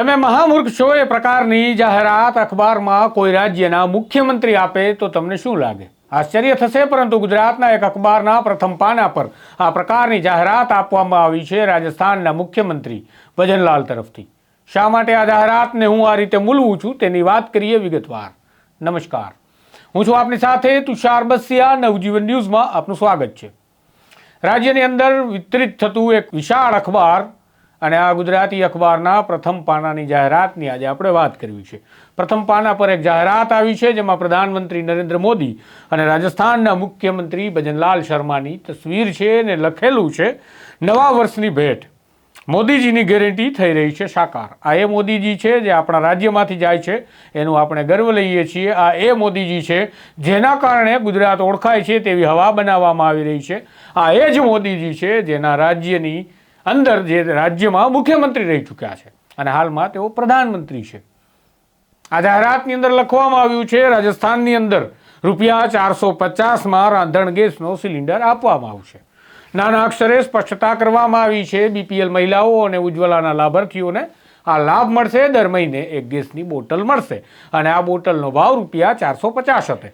તમે મહામૂર્ખ છો એ પ્રકારની જાહેરાત અખબારમાં કોઈ રાજ્યના મુખ્યમંત્રી આપે તો તમને શું લાગે? આશ્ચર્ય થશે, પરંતુ ગુજરાતના એક અખબારના પ્રથમ પાના પર આ પ્રકારની જાહેરાત આપવામાં આવી છે રાજસ્થાનના મુખ્યમંત્રી ભજનલાલ તરફથી. શા માટે આ જાહેરાતને હું આ રીતે મૂલવું છું તેની વાત કરીએ વિગતવાર. નમસ્કાર. હું છું આપની સાથે તુષાર બસિયા, નવજીવન ન્યૂઝમાં આપનું સ્વાગત છે. રાજ્યની અંદર વિતરિત થતું એક વિશાળ અખબાર અને આ ગુજરાતી અખબારના પ્રથમ પાનાની જાહેરાતની આજે આપણે વાત કરવી છે. પ્રથમ પાના પર એક જાહેરાત આવી છે, જેમાં પ્રધાનમંત્રી નરેન્દ્ર મોદી અને રાજસ્થાનના મુખ્યમંત્રી ભજનલાલ શર્માની તસવીર છે અને લખેલું છે, નવા વર્ષની ભેટ. મોદીજીની ગેરંટી થઈ રહી છે સાકાર. આ એ મોદીજી છે જે આપણા રાજ્યમાંથી જાય છે, એનું આપણે ગર્વ લઈએ છીએ. આ એ મોદીજી છે જેના કારણે ગુજરાત ઓળખાય છે તેવી હવા બનાવવામાં આવી રહી છે. આ એ જ મોદીજી છે જેના રાજ્યની અંદર જે રાજ્યમાં મુખ્યમંત્રી રહી ચૂક્યા છે અને હાલમાં તેઓ પ્રધાનમંત્રી છે. આ જાહેરાતની અંદર લખવામાં આવ્યું છે, રાજસ્થાનની અંદર રૂપિયા ચારસો પચાસમાં રાંધણ ગેસનો સિલિન્ડર આપવામાં આવશે. નાના અક્ષરે સ્પષ્ટતા કરવામાં આવી છે, બીપીએલ મહિલાઓ અને ઉજ્જવલાના લાભાર્થીઓને આ લાભ મળશે, દર મહિને એક ગેસની બોટલ મળશે અને આ બોટલનો ભાવ રૂપિયા ચારસો પચાસ હતો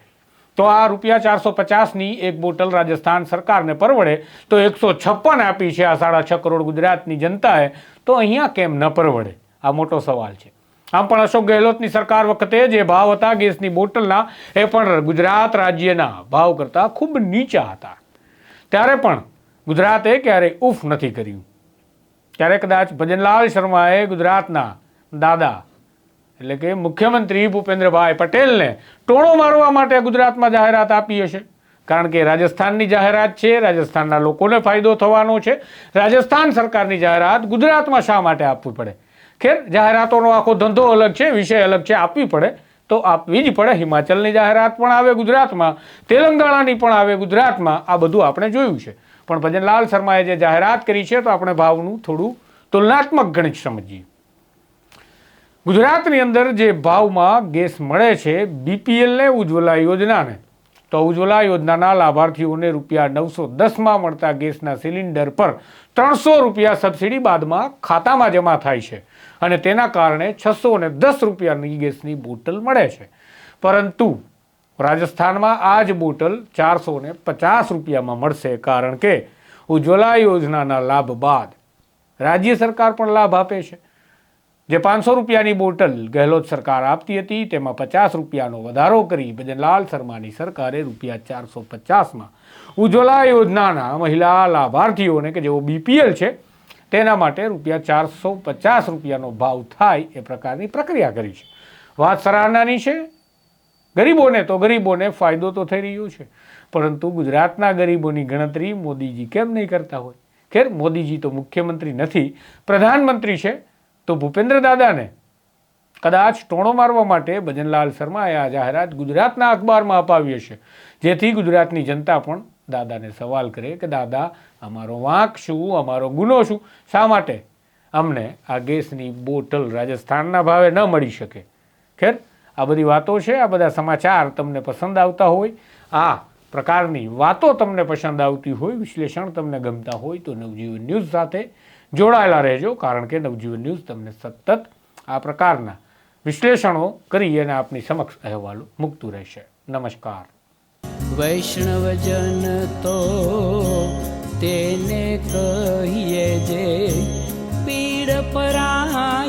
તો આ રૂપિયા ચારસો પચાસની એક બોટલ રાજસ્થાન સરકારને પરવડે તો એકસો છપ્પન આપી છે આ સાડા છ કરોડ ગુજરાતની જનતાએ. તો અહીંયા કેમ ન પરવડે? આ મોટો સવાલ છે. આમ પણ અશોક ગેહલોતની સરકાર વખતે જે ભાવ હતા ગેસની બોટલના, એ પણ ગુજરાત રાજ્યના ભાવ કરતાં ખૂબ નીચા હતા. ત્યારે પણ ગુજરાતે ક્યારેય ઉફ નથી કર્યું. ત્યારે કદાચ ભજનલાલ શર્માએ ગુજરાતના દાદા એટલે કે મુખ્યમંત્રી ભૂપેન્દ્રભાઈ પટેલને ટોણો મારવા માટે ગુજરાતમાં જાહેરાત આપી હશે. કારણ કે રાજસ્થાનની જાહેરાત છે, રાજસ્થાનના લોકોને ફાયદો થવાનો છે. રાજસ્થાન સરકારની જાહેરાત ગુજરાતમાં શા માટે આપવી પડે? ખેર, જાહેરાતોનો આખો ધંધો અલગ છે, વિષય અલગ છે, આપવી પડે. તો આપવી જ પડે. હિમાચલની જાહેરાત પણ આવે ગુજરાતમાં, તેલંગાણાની પણ આવે ગુજરાતમાં. આ બધું આપણે જોયું છે. પણ ભજનલાલ શર્માએ જે જાહેરાત કરી છે, તો આપણે ભાવનું થોડું તુલનાત્મક ગણિત સમજીએ. ગુજરાતની અંદર જે ભાવમાં ગેસ મળે છે બીપીએલને ઉજ્જવલા યોજનાને. તો ઉજ્જવલા યોજનાના લાભાર્થીઓને રૂપિયા નવસો દસમાં મળતા ગેસના સિલિન્ડર પર ત્રણસો રૂપિયા સબસિડી બાદમાં ખાતામાં જમા થાય છે અને તેના કારણે છસો ને દસ રૂપિયાની ગેસની બોટલ મળે છે. પરંતુ રાજસ્થાનમાં આ જ બોટલ ચારસો ને પચાસ રૂપિયામાં મળશે કારણ કે ઉજ્જવલા યોજનાના લાભ બાદ રાજ્ય સરકાર પણ લાભ આપે છે. જે પાંચસો રૂપિયાની બોટલ ગહેલોત સરકાર આપતી હતી, તેમાં પચાસ રૂપિયાનો વધારો કરી ભજનલાલ શર્માની સરકારે રૂપિયા ચારસો પચાસમાં ઉજ્જવલા યોજનાના મહિલા લાભાર્થીઓને કે જેઓ બીપીએલ છે, તેના માટે રૂપિયા ચારસો પચાસ રૂપિયાનો ભાવ થાય એ પ્રકારની પ્રક્રિયા કરી છે. વાત સરાહનાની છે, ગરીબોને તો ગરીબોને ફાયદો તો થઈ રહ્યો છે, પરંતુ ગુજરાતના ગરીબોની ગણતરી મોદીજી કેમ નહીં કરતા હોય? ખેર, મોદીજી તો મુખ્યમંત્રી નથી, પ્રધાનમંત્રી છે તો ભૂપેન્દ્ર દાદાને કદાચ ટોણો મારવા માટે ભજનલાલ શર્માએ આ જાહેરાત ગુજરાતના અખબારમાં અપાવી હશે. જેથી ગુજરાતની જનતા પણ દાદાને સવાલ કરે કે, દાદા, અમારો વાંક શું? અમારો ગુનો શું? શા માટે અમને આ ગેસની બોટલ રાજસ્થાનના ભાવે ન મળી શકે? ખેર, આ બધી વાતો છે, આ બધા સમાચાર તમને પસંદ આવતા હોય. આ પ્રકારની વાતો તમને પસંદ આવતી હોય, વિશ્લેષણ તમને ગમતા હોય, તો નવજીવન ન્યૂઝ સાથે જોડાયેલા રહેજો, કારણ કે નવજીવન ન્યૂઝ તમને સતત આ પ્રકારના વિશ્લેષણો કરી અને આપની સમક્ષ અહેવાલો મૂકતું રહેશે. નમસ્કાર. વૈષ્ણવજન તો તેને કહીએ જે પીડ પરાઈ